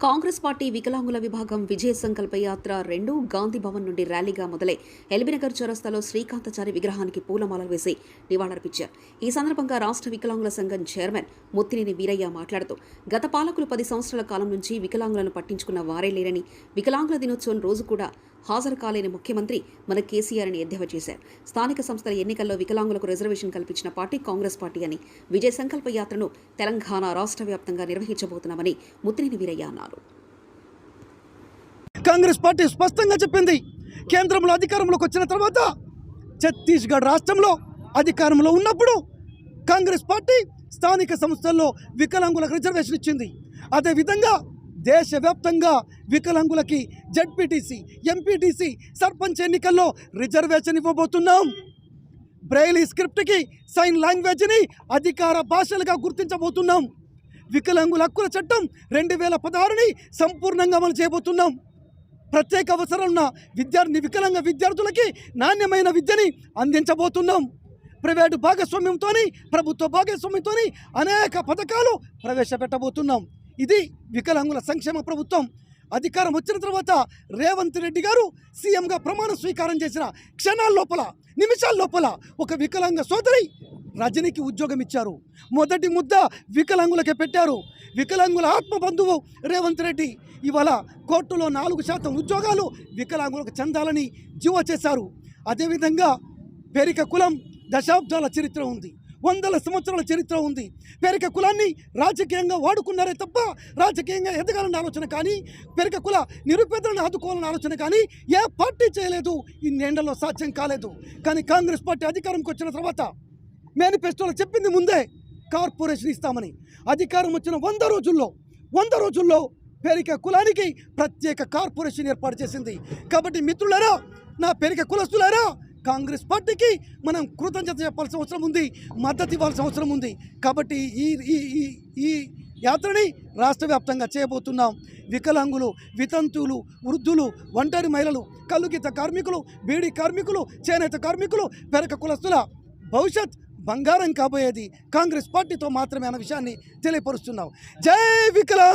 Congress party వికలాంగుల విభాగం విజయ సంకల్ప యాత్ర రెండు గాంధీ భవన్ నుండి ర్యాలీగా మొదలై ఎల్బీనగర్ చౌరస్తాలో శ్రీకాంతాచారి విగ్రహానికి పూలమాలలు వేసి నివాళులర్పించారు. ఈ సందర్భంగా రాష్ట్ర వికలాంగుల సంఘం చైర్మన్ ముత్తినేని వీరయ్య మాట్లాడుతూ గత పాలకులు పది సంవత్సరాల కాలం నుంచి వికలాంగులను పట్టించుకున్న వారే లేరని వికలాంగుల దినోత్సవం రోజు కూడా హాజరు కాలేని ముఖ్యమంత్రి మన కేసీఆర్ని ఎద్దేవా చేశారు. స్థానిక సంస్థల ఎన్నికల్లో వికలాంగులకు రిజర్వేషన్ కల్పించిన పార్టీ కాంగ్రెస్ పార్టీ అని విజయ సంకల్ప యాత్రను తెలంగాణ రాష్ట్ర వ్యాప్తంగా నిర్వహించబోతున్నామని ముత్తినేని వీరయ్య అన్నారు. కాంగ్రెస్ పార్టీ స్పష్టంగా చెప్పింది. కేంద్రంలో అధికారంలోకి వచ్చిన తర్వాత ఛత్తీస్గఢ్ రాష్ట్రంలో అధికారంలో ఉన్నప్పుడు కాంగ్రెస్ పార్టీ స్థానిక సంస్థల్లో వికలాంగులకు రిజర్వేషన్ ఇచ్చింది. అదేవిధంగా దేశవ్యాప్తంగా వికలాంగులకి జడ్పీటీసీ ఎంపీటీసీ సర్పంచ్ ఎన్నికల్లో రిజర్వేషన్ ఇవ్వబోతున్నాం. బ్రైలీ స్క్రిప్ట్కి సైన్ లాంగ్వేజ్ని అధికార భాషలుగా గుర్తించబోతున్నాం. వికలాంగుల హక్కుల చట్టం రెండు వేల పదహారుని సంపూర్ణంగా అమలు చేయబోతున్నాం. ప్రత్యేక అవసరం విద్యార్థి వికలాంగ విద్యార్థులకి నాణ్యమైన విద్యని అందించబోతున్నాం. ప్రైవేటు భాగస్వామ్యంతో ప్రభుత్వ భాగస్వామ్యంతో అనేక పథకాలు ప్రవేశపెట్టబోతున్నాం. ఇది వికలాంగుల సంక్షేమ ప్రభుత్వం. అధికారం వచ్చిన తర్వాత రేవంత్ రెడ్డి గారు సీఎంగా ప్రమాణ స్వీకారం చేసిన క్షణాల లోపల నిమిషాల లోపల ఒక వికలాంగ సోదరి రజనీకి ఉద్యోగం ఇచ్చారు. మొదటి ముద్ద వికలాంగులకే పెట్టారు. వికలాంగుల ఆత్మబంధువు రేవంత్ రెడ్డి ఇవాళ కోర్టులో నాలుగు శాతం ఉద్యోగాలు వికలాంగులకు చెందాలని జీవో చేశారు. అదేవిధంగా పేరిక కులం దశాబ్దాల చరిత్ర ఉంది. వందల సంవత్సరాల చరిత్ర ఉంది. పెరిక కులాన్ని రాజకీయంగా వాడుకున్నారే తప్ప రాజకీయంగా ఎదగాలన్న ఆలోచన కానీ పెరిక కుల నిరుపేదలను ఆదుకోవాలన్న ఆలోచన కానీ ఏ పార్టీ చేయలేదు. ఇన్నేళ్ళలో సాధ్యం కాలేదు. కానీ కాంగ్రెస్ పార్టీ అధికారంకి వచ్చిన తర్వాత మేనిఫెస్టోలో చెప్పింది ముందే కార్పొరేషన్ ఇస్తామని. అధికారం వచ్చిన వంద రోజుల్లో వంద రోజుల్లో పేరిక కులానికి ప్రత్యేక కార్పొరేషన్ ఏర్పాటు చేసింది. కాబట్టి మిత్రులారా నా పేరిక కులస్తులారా కాంగ్రెస్ పార్టీకి మనం కృతజ్ఞత చెప్పాల్సిన అవసరం ఉంది మద్దతు ఇవ్వాల్సిన అవసరం ఉంది. కాబట్టి ఈ ఈ ఈ ఈ యాత్రని రాష్ట్ర వ్యాప్తంగా చేయబోతున్నాం. వికలాంగులు వితంతువులు వృద్ధులు ఒంటరి మహిళలు కల్లుగీత కార్మికులు బీడీ కార్మికులు చేనేత కార్మికులు పెరక కులస్తుల భవిష్యత్ బంగారం కాబోయేది కాంగ్రెస్ పార్టీతో మాత్రమే అన్న విషయాన్ని తెలియపరుస్తున్నాం. జై వికలాంగ్